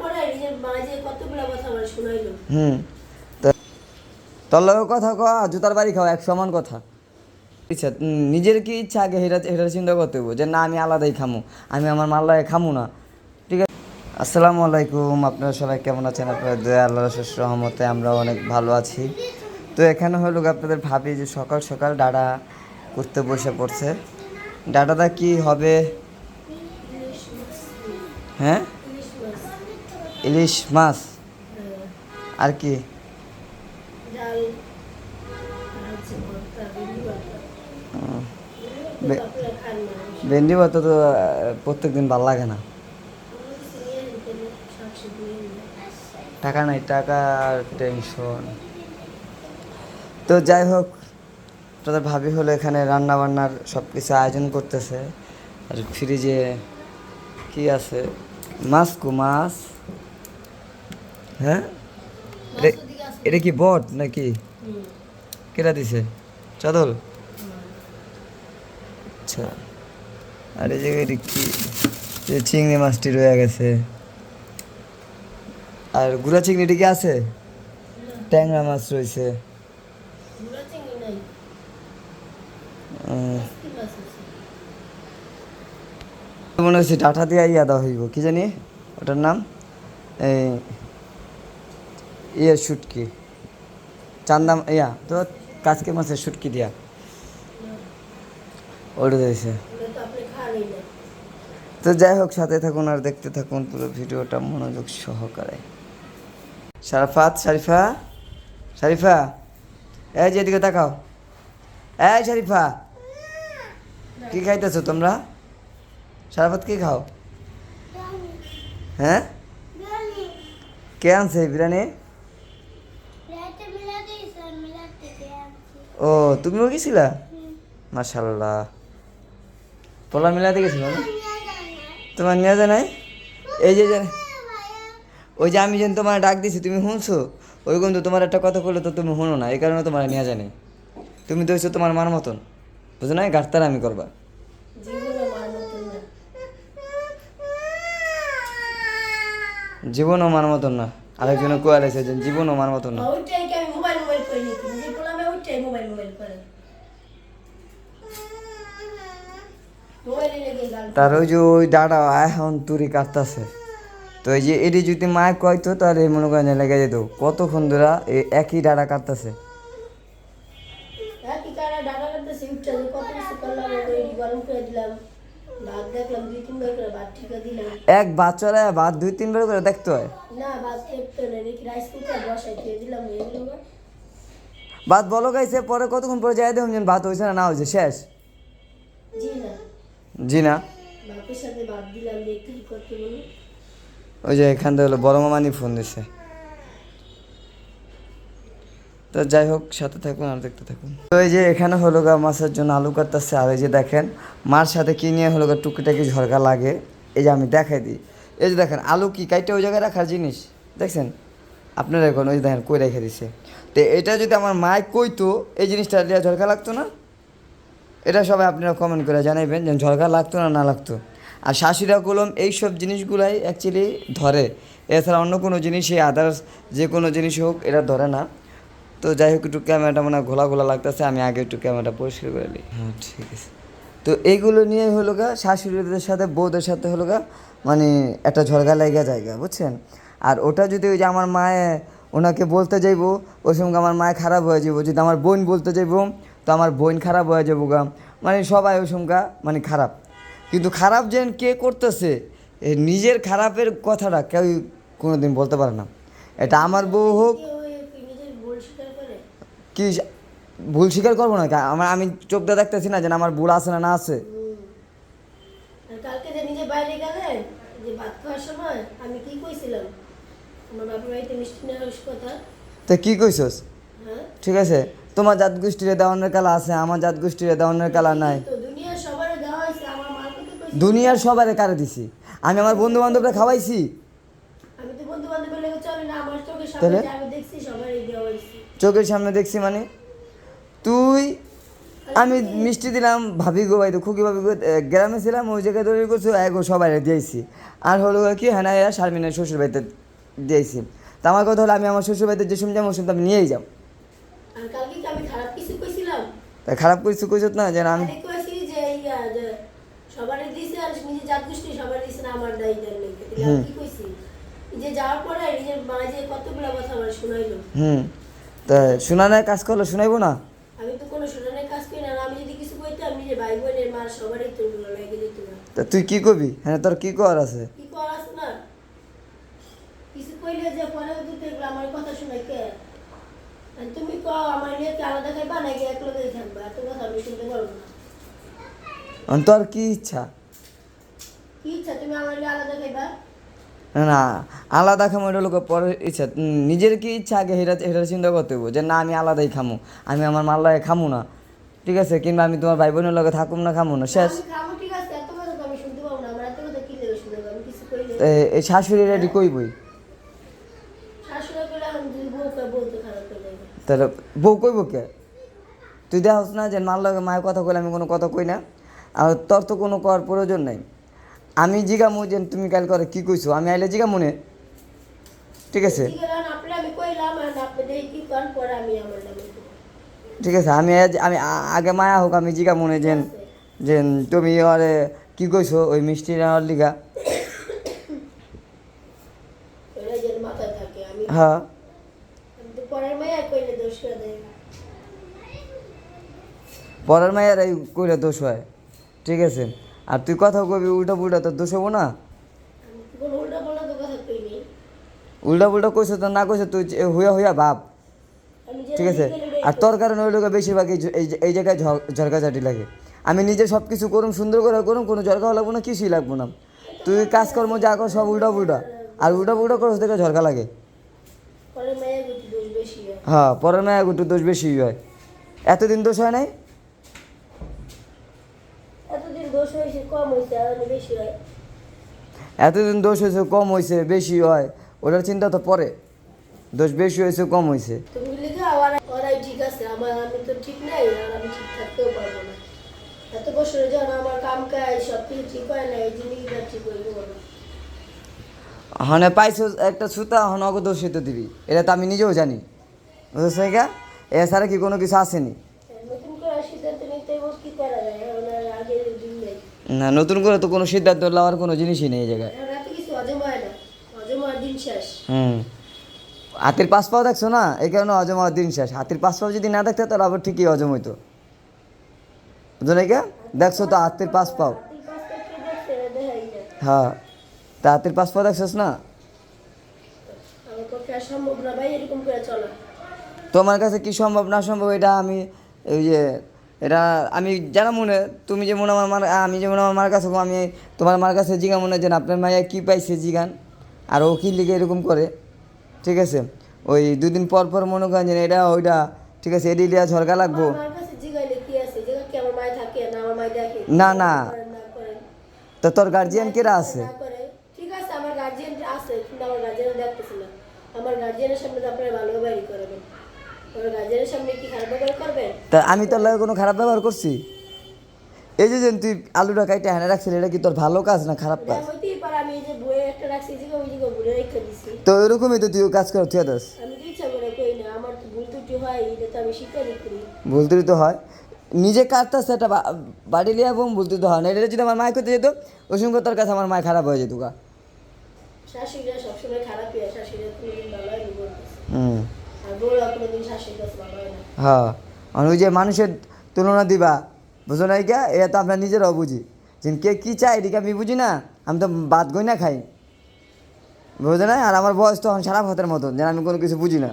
পরে নিজের কথা আর জুতার বাড়ি খাওয়া এক সমান কথা। ইচ্ছা নিজের কি ইচ্ছা আগে হেরা হেরা চিন্তা করতে হইব, যে না, আমি আলাদাই খামু, আমি আমার মাল্লায় খামু না। ঠিক আছে? আসসালামু আলাইকুম, আপনারা সবাই কেমন আছেন? আপনাদের দয়া আল্লাহ রসুস রহমতে আমরা অনেক ভালো আছি। তো এখানে হলো আপনাদের ভাবি যে সকাল সকাল ডাটা করতে বসে পড়ছে। ডাটাটা কি হবে? হ্যাঁ? ইলিশ মাছ? হ্যাঁ, আর কি? ভেন্ডি ভাত তো প্রত্যেক দিন ভালো লাগে না। টাকা নাই টাকার টেনশন তো যাই হোক তাদের ভাবি হলো এখানে রান্না বান্নার সব কিছু আয়োজন করতেছে। আর ফ্রিজে কি আছে? মাছ কু মাছ। হ্যাঁ? এটা- কি বট নাকি? কেটা দিছে? চাদল আচ্ছা। আর এই জায়গায় কি? চিংড়ি মাছটি রয়ে গেছে। আর গুড়া চিংড়িটি কি আছে? ট্যাংরা মাছ রয়েছে? মনে হচ্ছে ডাটা দিয়ে ইয়া দেওয়া হইব। কি জানি? ওটার নাম? এই ইয়ে শুটকি। চান্দা ইয়া, তো কাজকে মাছের শুটকি দিয়া। ওটা দিয়েছে তো যাই হোক, সাথে থাকুন আর দেখতে থাকুন পুরো ভিডিওটা মনোযোগ সহকারে। শারাফাত, শারিফা শারিফা, এই যে এদিকে তাকাও। এই শারিফা, কি খাইতেছো তোমরা? শারাফাত কি খাও? হ্যাঁ? কে আনছে বিরিয়ানি? ও তুমিও গেছিলা? মাশাল্লাহ পোলা মিলাতে গেছিল না? তোমার নিয়ে যায় নাই? এই যে ওই যে আমি যেন তোমার ডাক দিছি, তুমি শুনছো? ওইরকম তো তোমার একটা কথা করলে তো তুমি শুনো না, এই কারণে তোমার নিয়ে নাই। তুমি তো হইছো তোমার মার মতন। বুঝো না গাড়তার আমি করবা। জীবনও মার মতন না। আরেকজনে কোয়া লাগছে যে জীবনও মার মতন না। মোবাইল মোবাইল করে। তার ওই যে ওই ডাটা এখন তুরি কাটতাছে। তো এই যে এটি যদি মায় কয়তো তাহলে মনে করেন লেগে যেত। কতক্ষণ ধরে এই একই ডাটা কাটতাছে? কি কারা ডাটা কাটতেছে উঠছে যে কত কিছু করলাম ওই গরম করে দিলাম। ভাত দেখলাম দুই তিনবার করে ভাত এক দুই তিনবার করে দেখতে হয়। না ভাত রাইস কুকার বসাই দিয়ে দিলাম। ভাত বলো গাইছে পরে কতক্ষণ পরে যাই দেখুন ভাত হয়েছে না না হয়েছে শেষ। জি না ওই যে এখান থেকে হলো বড় মামানি ফোন দিছে। তো যাই হোক সাথে থাকুন আর দেখতে থাকুন। তো এই যে এখানে হলো গা মাছের জন্য আলু কাটতেছে আর এই যে দেখেন মার সাথে কি নিয়ে হলো গা টুকিটাকি ঝরকা লাগে এই যে আমি দেখাই দিই। এই যে দেখেন আলু কি কাইটে ওই জায়গায় রাখার জিনিস দেখছেন? আপনারা এখন ওই দেখেন কই রেখে দিছে। তো এটা যদি আমার মায় কইতো এই জিনিসটা দিয়ে ঝরকা লাগতো না? এটা সবাই আপনারা কমেন্ট করে জানাইবেন যে ঝরকা লাগতো না না লাগতো। আর শাশুড়া কলম এইসব জিনিসগুলাই অ্যাকচুয়ালি ধরে। এছাড়া অন্য কোনো জিনিসই আদার্স যে কোনো জিনিস হোক এটা ধরে না। তো যাই হোক একটু ক্যামেরাটা মানে ঘোলা ঘোলা লাগতেছে আমি আগে একটু ক্যামেরাটা পরিষ্কার করে নিই। হ্যাঁ ঠিক আছে। তো এইগুলো নিয়ে হলো গা শাশুড়িদের সাথে বউদের সাথে হলো গা মানে একটা ঝরগা লাইগা জায়গা বুঝছেন? আর ওটা যদি ওই যে আমার মায়ে ওনাকে বলতে যাইবো ওই সঙ্গে আমার মায়ে খারাপ হয়ে যাব যদি আমার বোন বলতে যাইবো তো আমার বোন খারাপ হয়ে যাব গা। মানে সবাই ওই সঙ্গে মানে খারাপ। কিন্তু খারাপ যেন কে করতেছে নিজের খারাপের কথাটা কেউ কোনোদিন বলতে পারে না। এটা আমার বউ হোক কি ভুল স্বীকার করব না? আমার আমি চোখ দিয়ে দেখতেছি না যে আমার ভুল আছে না না আছে। কালকে যে নিজে বাইরে গেলেন যে ভাত খাওয়ার সময় আমি কি কইছিলাম? আমার বাপের বাড়িতে মিষ্টি নেওয়ার কথা। তো কি কইছস? হ্যাঁ? ঠিক আছে। তোমার জাত গোষ্ঠীর দেওয়ানের কালা আছে আমার জাত গোষ্ঠীর দেওয়ানের কালা নাই। দুনিয়ার সবারে কারে দিছি? আমি আমার বন্ধু বান্ধবরা খাওয়াইছি তাহলে? চোখের সামনে দেখছি মানে? তুই আমি মিষ্টি দিলাম ভাবি গো ভাই তো খুকি ভাবি গো গ্রামে ছিলাম ওই জায়গায় তৈরি করছি এগো সবাই দিয়েছি। আর হলো কি হ্যাঁ শারমিনের শ্বশুর বাড়িতে দিয়েছি। তা আমার কথা হলো আমি আমার শ্বশুর বাড়িতে যে সময় যাব ওই সময় আমি নিয়েই যাব। আমি খারাপ কিছু কিছু কইছত না যে আমি হুম। তা শোনানোর কাজ করল শোনাইবো না? আমি তো কোনো শোনানোর কাজ করি না আমি যদি কিছু কইতাম নিজের ভাই বোনের মা সবারই তো লাগে যেত না। তা তুই কি করবি হ্যাঁ তোর কি করার আছে কি করার আছে না কিছু কইলে যে পরে তো দেখলে আমার কথা শোনাই কে আর তুমি কও আমার নিয়ে কি আলাদা খাইবা নাকি এক লোকে থাকবা এত কথা আমি শুনতে পারব না আর তোর কি ইচ্ছা? না আলাদা খামো এটা পরের ইচ্ছা। নিজের কি ইচ্ছা আগে হেরা হেরা চিন্তা করতে হইব যে না আমি আলাদাই খামো। আমি আমার মাল লাগে খামো না ঠিক আছে? কিংবা আমি তোমার ভাই বোনের লগে থাকুম না খামো না শেষ। আমি খাব ঠিক আছে এত কথা তো আমি শুনতে পাবো না আমার এত কথা কি লেগে শুনতে পাবো আমি কিছু কইলে এ- এই শাশুড়ি রেডি কইবই শাশুড়া করে আমি যদি বউকে বলতে খারাপ করে দেবে তাহলে বউ কইব কে? তুই দেখাস না যে মার লগে মায়ের কথা কইলে আমি কোনো কথা কই না। আর তোর তো কোনো করার প্রয়োজন নাই। আমি জিগামু যে তুমি কাল করে কি কইছো আমি আইলে জিগা মনে ঠিক আছে? ঠিক আছে আমি আমি আগে মায়া হোক আমি জিগা মনে যেন যে তুমি আরে কি কইছো ওই মিষ্টি নেওয়ার লিগা। হ্যাঁ আমি তো পরের মাইয়া কইলে দোষ করে দেয় পরের মায়ের এই কইলে দোষ হয় ঠিক আছে? আর তুই কথা কবি উল্টা পুল্টা তো দোষ হব না? উল্টা পাল্টা কইছো তো না কইছো তুই হুয়া হুয়া ভাব ঠিক আছে? আর তোর কারণে ওই লোকের বেশিরভাগ এই এই জায়গায় ঝরকাঝাটি লাগে। আমি নিজে সব কিছু করুম সুন্দর করে করুম কোনো ঝরকাও লাগবো না কিছুই লাগবো না। তুই কাজকর্ম যা কর সব উল্টা পুল্টা। আর উল্টা পুল্টা করো দেখে ঝরকা লাগে। পরের মাইয়া গুটি দোষ বেশি হয়। হ্যাঁ পরের মেয়ে একটু দোষ বেশি হয়। এতদিন দোষ হয় নাই? এতদিন দোষ হয়েছে কম হয়েছে বেশি হয়। এতদিন দোষ হয়েছে কম হয়েছে বেশি হয় ওটার চিন্তা তো পরে। দোষ বেশি হয়েছে কম হয়েছে তুমি লিখে আবার ওরাই ঠিক আছে আমার আমি তো ঠিক নাই আর আমি ঠিক থাকতেও পারব না। এত বছরে যখন আমার কাম কাজ সব কিছু ঠিক হয় না এই জিনিসটা ঠিক হয়ে না। হনে পাইছো একটা সুতা হন অগ দোষ তো দিবি। এটা তো আমি নিজেও জানি। বুঝছ এছাড়া কি কোনো কিছু আসেনি। না নতুন করে তো কোনো সিদ্ধান্ত নেওয়ার কোনো জিনিসই নেই এই জায়গায়। হুম। হাতির পাঁচ পাও দেখছ না? এই কারণে হজম হওয়ার দিন শেষ। হাতির পাঁচ পাও যদি না দেখতে তাহলে আবার ঠিকই হজম হইতো। বুঝো দেখছ তো হাতির পাঁচ পাও। হ্যাঁ। তা হাতির পাঁচ পাও দেখছোস না? তোমার কাছে কি সম্ভব না সম্ভব এটা আমি এই যে এটা আমি জানা মনে তুমি যেমন আমার মার আমি যেমন আমার মার কাছে আমি তোমার মার কাছে জিগা মনে যে না, আপনার মাইয়া কী পাইছে জিগান? আর ও কি লিগে এরকম করে? ঠিক আছে? ওই দুদিন পর পর মনে করেন যে এটা ওইটা ঠিক আছে এডি লিয়া ঝরকা লাগবো। মায় না মায় না, তো তোর গার্জিয়ান কেরা আছে? ঠিক আছে আমার গার্জিয়ান আছে কিন্তু আমার গার্জিয়ান দেখতেছে না। আমার গার্জিয়ানের সামনে আপনারা করবেন তা আমি তোর লাগে কোনো খারাপ ব্যবহার করছি? এই যে তুই আলুটা কাইটে হানে রাখছিলি এটা কি তোর ভালো কাজ না খারাপ কাজ? ভুলে তো এরকমই তো তুই কাজ কর তুই দাস। আমি তো ইচ্ছা করে কই না আমার তো ভুল ত্রুটি হয় তো হয়। নিজে কাটতে সেটা বাড়ি লিয়ে এবং ভুলতে তো হয় না। এটা যদি আমার মায় করতে যেত ওই সঙ্গে তোর কাছে আমার মায় খারাপ হয়ে যেত গা। শাশুড়িরা সবসময় খারাপই হয় শাশুড়িরা ভালো হুম। হয় ওই যে মানুষের তুলনা দিবা বুঝো না কে? এটা তো আমরা নিজেরাও বুঝি। যে কে কী চাই এদিকে আমি বুঝি না আমি তো বাদ গই না খাই। বুঝে না আর আমার বয়স তখন সারা ভাতের মতন যেন আমি কোনো কিছু বুঝি না।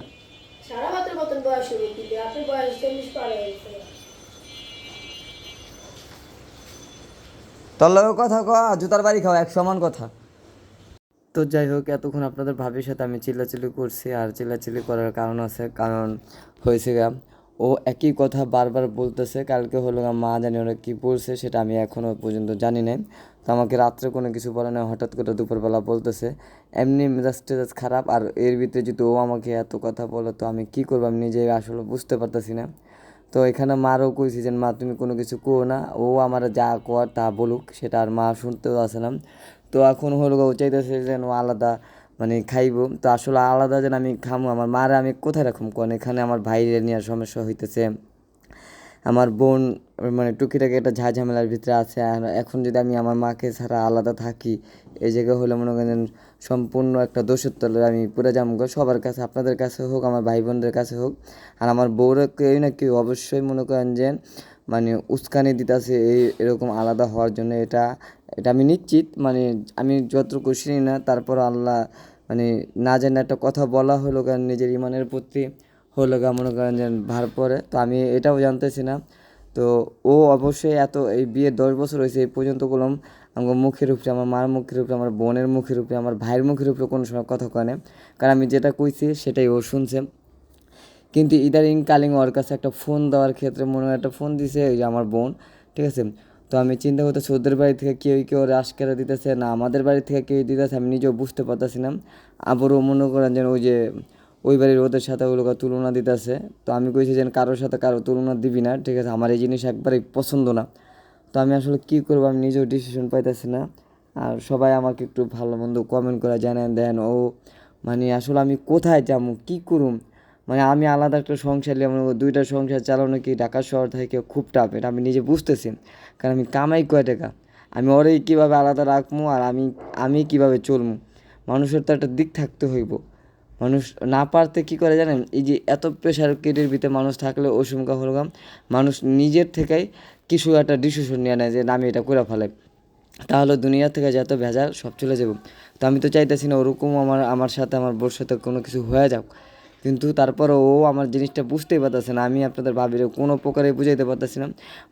তোর লগে কথা আর জুতার বাড়ি খাওয়া এক সমান কথা। তো যাই হোক, এতক্ষণ আপনাদের ভাবির সাথে আমি চিল্লাচিল্লি করছি আর চিল্লাচিল্লি করার কারণ আছে, কারণ হয়েছে গা ও একই কথা বারবার বলতেছে, কালকে হলো মা জানি ওরা কী বলছে, সেটা আমি এখনও পর্যন্ত জানি না তো আমাকে রাত্রে কোনো কিছু বলে না হঠাৎ করে দুপুরবেলা বলতেছে, এমনি মেজাজ টেজাজ খারাপ, আর এর ভিতরে যদি ও আমাকে এত কথা বলে, তো আমি কী করব? আমি নিজে আসলে বুঝতে পারতেছি না। তো এখানে মারও কইছি যে, মা, তুমি কোনো কিছু কো না, ও আমার যা কর তা বলুক, সেটা আর মা শুনতেও আসলাম তো এখন হলো চাইতেছে যেন আলাদা মানে খাইব। তো আসলে আলাদা যেন আমি খামো, আমার মারে আমি কোথায় রাখুম কোন? এখানে আমার ভাইরে নেওয়ার সমস্যা হইতেছে। আমার বোন মানে টুকিটাকি একটা ঝাঝামেলার ভিতরে আছে। আর এখন যদি আমি আমার মাকে ছাড়া আলাদা থাকি, এই জায়গায় হলে মনে করেন সম্পূর্ণ একটা দোষের তলে আমি পুরো যাব সবার কাছে, আপনাদের কাছে হোক, আমার ভাই বোনদের কাছে হোক। আর আমার বউরা কেউ না কেউ অবশ্যই মনে করেন যে মানে উস্কানি দিতেছে, এই এরকম আলাদা হওয়ার জন্য এটা এটা আমি নিশ্চিত। মানে আমি যতটুকু চিনি না, তারপর আল্লাহ মানে না জানি একটা কথা বলা হলো কারণ নিজের ইমানের প্রতি হলো গা মনে করেন যে ভার পরে। তো আমি এটাও জানতেছি না। তো ও অবশ্যই এত, এই বিয়ের দশ বছর হয়েছে, এই পর্যন্ত করলাম আমার মুখের উপরে, আমার মার মুখের উপরে, আমার বোনের মুখের উপরে, আমার ভাইয়ের মুখের উপরে কোনো সময় কথা কয় না কারণ আমি যেটা কইছি সেটাই ও শুনছে। কিন্তু ইদারিং কালিং ওর কাছে একটা ফোন দেওয়ার ক্ষেত্রে মনে হয় একটা ফোন দিছে ওই যে আমার বোন, ঠিক আছে? তো আমি চিন্তা করতেছি ওদের বাড়ি থেকে কেউ কেউ রাসকেরা দিতেছে? না, আমাদের বাড়ি থেকে কেউ দিতেছে, আমি নিজেও বুঝতে পারতেছি না। আবারও মনে করেন যেন ওই যে, ওই বাড়ির ওদের সাথে ওগুলো তুলনা দিতেছে। তো আমি কইছি যে কারোর সাথে কারও তুলনা দিবি না, ঠিক আছে? আমার এই জিনিস একবারেই পছন্দ না। তো আমি আসলে কী করব, আমি নিজেও ডিসিশন পাইতেছি না। আর সবাই আমাকে একটু ভালো মন্দ কমেন্ট করে জানেন দেন, ও মানে আসলে আমি কোথায় যাব? কী করুম? মানে আমি আলাদা একটা সংসার মনে দুইটা সংসার চালানো কি ঢাকা শহর থেকে খুব টাফ এটা আমি নিজে বুঝতেছি। কারণ আমি কামাই কয় টাকা? আমি ওরেই কীভাবে আলাদা রাখব আর আমি আমি কীভাবে চলবো মানুষের তো একটা দিক থাকতে হইব। মানুষ না পারতে কী করে জানেন? এই যে এত প্রেশার কেটের ভিতরে মানুষ থাকলে ওই সময় হলো গা, মানুষ নিজের থেকেই কিছু একটা ডিসিশন নিয়ে নেয় যে না, আমি এটা করে ফেলাই। তাহলে দুনিয়া থেকে যত ভেজাল সব চলে যাব। তো আমি তো চাইতেছি না ওরকম আমার আমার সাথে আমার বোর সাথে কোনো কিছু হয়ে যাক। কিন্তু তারপরে ও আমার জিনিসটা বুঝতেই পারতেছে না। আমি আপনাদের ভাবিরে কোনো প্রকারে বুঝাইতে পারতেছি না।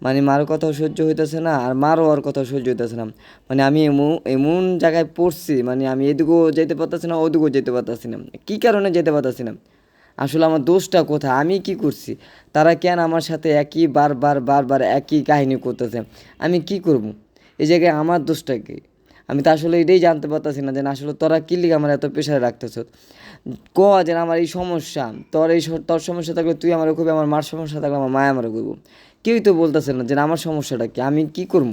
মানে মার কথাও সহ্য হইতেছে না আর মারও ওর কথাও সহ্য হইতেছে না। মানে আমি এমন এমন জায়গায় পড়ছি মানে আমি এদিকেও যেতে পারতেছি না, ওদিকেও যেতে পারতেছি না। কী কারণে যেতে পারতেছি না? আসলে আমার দোষটা কোথায়? আমি কি করছি? তারা কেন আমার সাথে একই বারবার বারবার একই কাহিনী করতেছে? আমি কি করব? এই জায়গায় আমার দোষটা কি? আমি তো আসলে এটাই জানতে পারতেছি না যে আসলে তোরা কি লিগে আমার এত প্রেশারে রাখতেছ? ক যে আমার এই সমস্যা, তোর এই তোর সমস্যা থাকলে তুই আমার খুবই আমার মার সমস্যা থাকলে আমার মায় আমার করব কেউই তো বলতেছে না যে আমার সমস্যাটা কি, আমি কি করব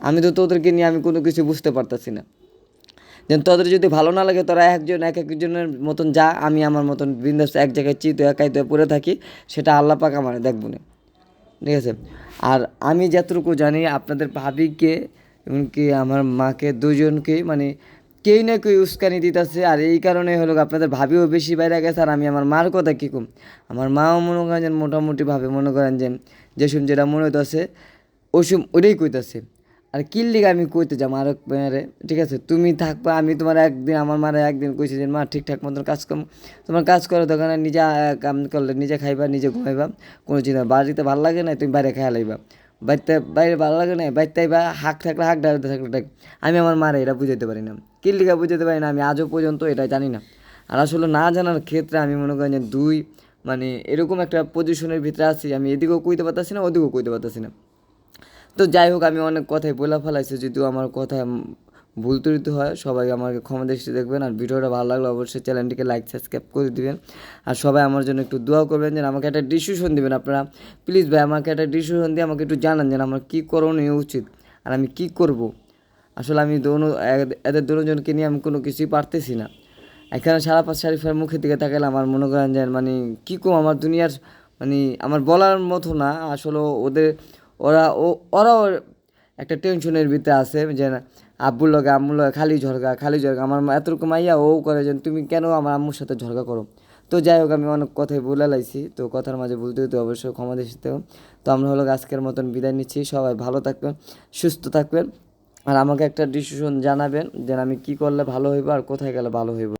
আমি তো তোদেরকে নিয়ে আমি কোনো কিছু বুঝতে পারতাছি না। যেন তোদের যদি ভালো না লাগে, তোরা একজন, এক একজনের মতন যা, আমি আমার মতন বিন্দাস এক জায়গায় চিত একাই তো পড়ে থাকি, সেটা আল্লাহ পাক আমার দেখব না। ঠিক আছে? আর আমি যতটুকু জানি, আপনাদের ভাবিকে এমনকি আমার মাকে দুজনকে মানে কেউ না কেউ উস্কানি দিতেছে। আর এই কারণে হলো আপনাদের ভাবিও বেশি বাইরে গেছে আর আমি আমার মার কথা কী কম? আমার মাও মনে করেন যে মোটামুটিভাবে মনে করেন যে যেসব যেটা মনে হইতেছে ওইসব ওটাই কইতাছে। আর কিল লিগে আমি কইতে যাম আর মারে ঠিক আছে? তুমি থাকবা, আমি তোমার একদিন, আমার মারে একদিন কইছি যে, মা, ঠিকঠাক মতন কাজ কর, তোমার কাজ করো দোকানে নিজে কাম করলে নিজে খাইবা, নিজে ঘুমাইবা, কোনো চিন্তা বাড়িতে ভালো লাগে না তুমি বাইরে খাইয়া লাইবা। বাড়িতে বাইরে ভালো লাগে না বাইতে বা হাক থাকলে হাক ডাক থাকলে ডাক। আমি আমার মারে এটা বুঝাইতে পারি না। কিল বুঝাতে পারি না আমি আজও পর্যন্ত এটা জানি না। আর আসলে না জানার ক্ষেত্রে আমি মনে করি যে দুই মানে এরকম একটা পজিশনের ভিতরে আছি, আমি এদিকেও কইতে পারতাছি না, ওদিকেও কইতে পারতাছি না। তো যাই হোক, আমি অনেক কথাই বলা ফেলাইছি, যদিও আমার কথা ভুল ত্রুটি হয়, সবাই আমাকে ক্ষমা দৃষ্টি দেখবেন আর ভিডিওটা ভালো লাগলে অবশ্যই চ্যানেলটিকে লাইক সাবস্ক্রাইব করে দিবেন। আর সবাই আমার জন্য একটু দোয়া করবেন যেন আমাকে একটা ডিসিশন দিবেন আপনারা। প্লিজ ভাই, আমাকে একটা ডিসিশন দিয়ে আমাকে একটু জানান যেন আমার কী করণীয় উচিত আর আমি কি করব। আসলে আমি দোনো, এদের দুজনকে নিয়ে আমি কোনো কিছুই পারতেছি না। এখানে সারা পাঁচ শারিফের মুখের দিকে তাকালে আমার মনে করেন যে মানে কী কম আমার দুনিয়ার মানে আমার বলার মতো না। আসলে ওদের, ওরা, ও, ওরাও একটা টেনশনের ভিতরে আছে যে আব্বুর লগে, আম্মুর লগে খালি ঝরগা খালি ঝরগা আমার মা এতটুকু মাইয়া, ও করে যে, তুমি কেন আমার আম্মুর সাথে ঝরগা করো? তো যাই হোক, আমি অনেক কথাই বলে লাইছি। তো কথার মাঝে বলতে হতে অবশ্যই ক্ষমা দিতে তো আমরা হলো আজকের মতন বিদায় নিচ্ছি। সবাই ভালো থাকবেন, সুস্থ থাকবেন। আর আমাকে একটা ডিসিশন জানাবেন যে, আমি কি করলে ভালো হইব আর কোথায় গেলে ভালো হইব?